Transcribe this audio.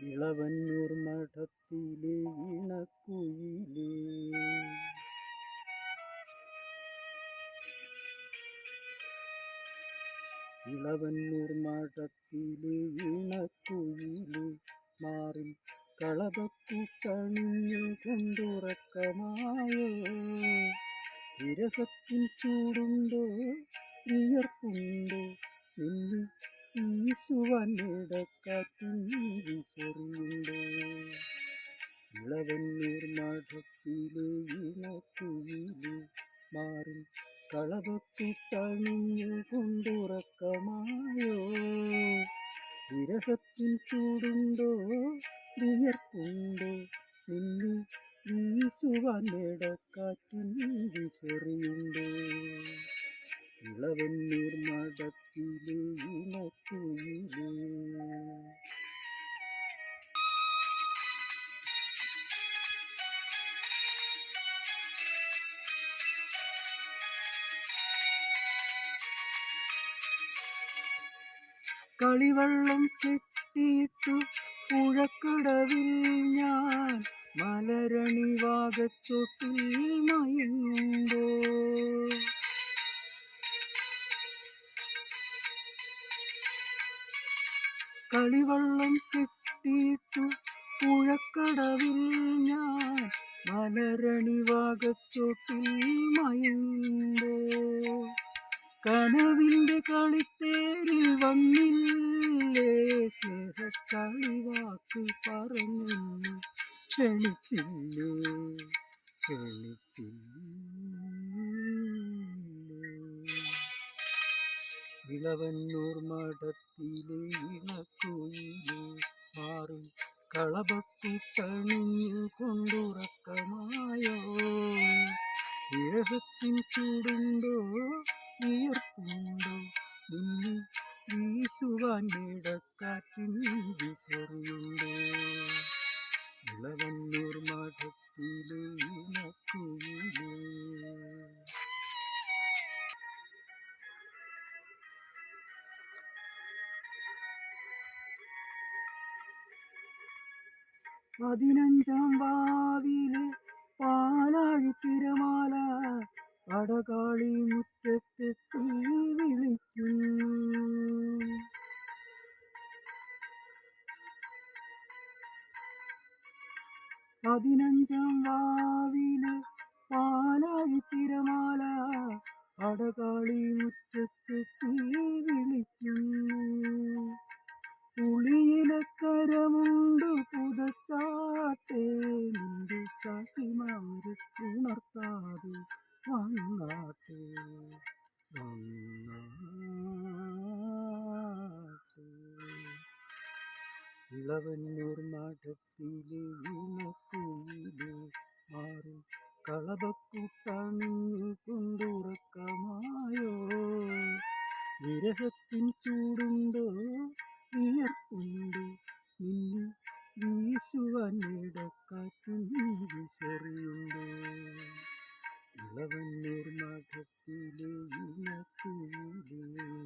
ഇളവന്നൂർ മഠത്തിലെ ഇണക്കുയിലേ. ഇളവന്നൂർ മഠത്തിലെ ഇണക്കുയിലേ. മാറിൽ കളപക്കൂട്ടണിഞ്ഞു കൊണ്ടുറക്കമായോ. വിരഹത്തിൻ ചൂടുണ്ടോ വിയർപ്പുണ്ടോ നിന്നെ വീശുവാൻ ഇടക്കാറ്റും വിസറിയുണ്ടോ ഇളവന്നൂർ മഠത്തിലെ ഇണക്കുയിലെ മാറിൽ കളപക്കൂട്ടണിഞ്ഞു കൊണ്ടുറക്കമായോ? വിരഹത്തിൻ ചൂടുണ്ടോ? വിയർപ്പുണ്ടോ? നിന്നെ വീശുവാൻ ഇടക്കാറ്റിൻ വിസറിയുണ്ടോ ഇളവന്നൂർ മഠത്തിലെ കളിവള്ളം കെട്ടിയിട്ടു പുഴക്കടവിൽ ഞാൻ മലരണി വാഗച്ചോട്ടിൽ മയങ്ങുമ്പോ കളിവള്ളം കെട്ടിയിട്ടു പുഴക്കടവിൽ ഞാൻ മലരണി വാഗച്ചോട്ടിൽ മയങ്ങുമ്പോ കനവിന്റെ കളിത്തേരിൽ വന്നില്ലേ? സ്നേഹക്കളിവാക്ക് പറഞ്ഞു ക്ഷണിച്ചില്ലേ? ക്ഷണിച്ചില്ലേ? ഇളവന്നൂർ മഠത്തിലെ ഇണക്കുയിലെ മാറി തണിഞ്ഞു കൊണ്ടുറക്കമായോ? ഇഴകത്തിൻ ചൂടുണ്ടോ? വിയർപ്പുണ്ടോ നിന്നെ വീശുവാൻ ഇടക്കാറ്റിൻ വിസറിയുണ്ടോ. ഇളവന്നൂർ മഠത്തിലെ ഇണക്കുയിലേ. പതിനഞ്ചാം വാവിലെ പാലാഴി തിരമാല പടകാളി പതിനഞ്ചാം വാവിലെ അടകാളി മുറ്റത്തെത്തി വിളിക്കുന്നു. പുളിയിലക്കരമുണ്ട് പുതച്ചാട്ടേ നിന്റെ സഖിമാര് ഉണർത്താതെ വന്നാട്ടെ. വന്നാട്ടെ ഇളവന്നൂർ മഠത്തിലെ ഇണക്കുയിലെ മാറി. കളപക്കൂട്ടണിഞ്ഞു കൊണ്ടുറക്കമായോ? വിരഹത്തിൻ ചൂടുണ്ടോ? വിയർപ്പുണ്ട്? നിന്നെ വീശുവാൻ ഇടക്കാറ്റും വിസറിയുണ്ട്? ഇളവന്നൂർ മഠത്തിലെ ഇണക്കുയിലേ